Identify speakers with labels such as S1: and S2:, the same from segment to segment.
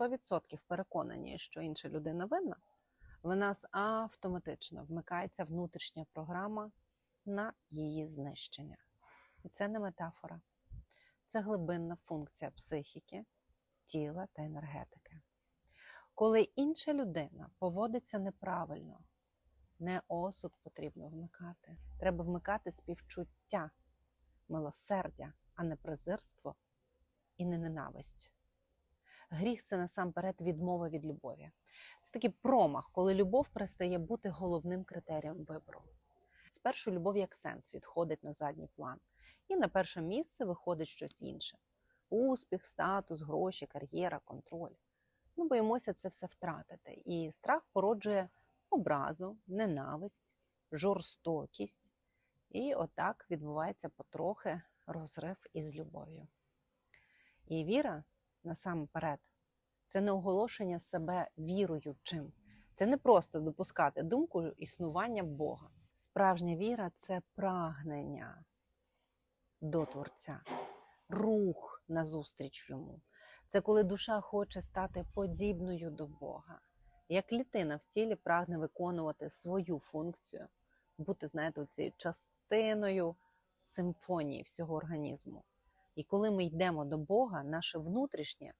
S1: 100% переконані, що інша людина винна, в нас автоматично вмикається внутрішня програма на її знищення. І це не метафора, це глибинна функція психіки, тіла та енергетики. Коли інша людина поводиться неправильно, не осуд потрібно вмикати. Треба вмикати співчуття, милосердя, а не презирство і не ненависть. Гріх це насамперед відмова від любові. Це такий промах, коли любов перестає бути головним критерієм вибору. Спершу любов як сенс відходить на задній план, і на перше місце виходить щось інше: успіх, статус, гроші, кар'єра, контроль. Ми боїмося це все втратити, і страх породжує образу, ненависть, жорстокість. І отак відбувається потрохи розрив із любов'ю. І віра насамперед це не оголошення себе віруючим. Це не просто допускати думку існування Бога. Справжня віра це прагнення до Творця, рух назустріч йому. Це коли душа хоче стати подібною до Бога. Як клітина в тілі прагне виконувати свою функцію, бути, знаєте, цією частиною симфонії всього організму. І коли ми йдемо до Бога, наше внутрішнє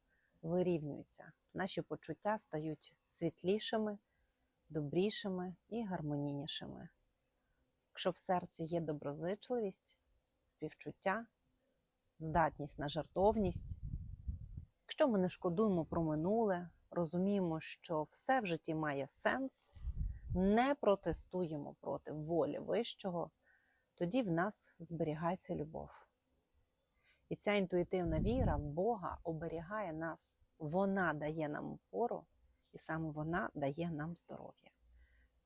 S1: вирівнюється, наші почуття стають світлішими, добрішими і гармонійнішими. Якщо в серці є доброзичливість, співчуття, здатність на жартовність, якщо ми не шкодуємо про минуле, розуміємо, що все в житті має сенс, не протестуємо проти волі вищого, тоді в нас зберігається любов. І ця інтуїтивна віра в Бога оберігає нас. Вона дає нам опору, і саме вона дає нам здоров'я.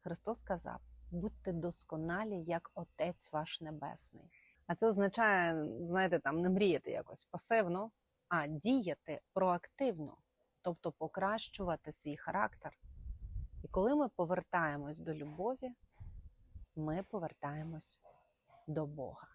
S1: Христос сказав: будьте досконалі, як Отець ваш Небесний. А це означає, знаєте, там не мріяти якось пасивно, а діяти проактивно, тобто покращувати свій характер. І коли ми повертаємось до любові, ми повертаємось до Бога.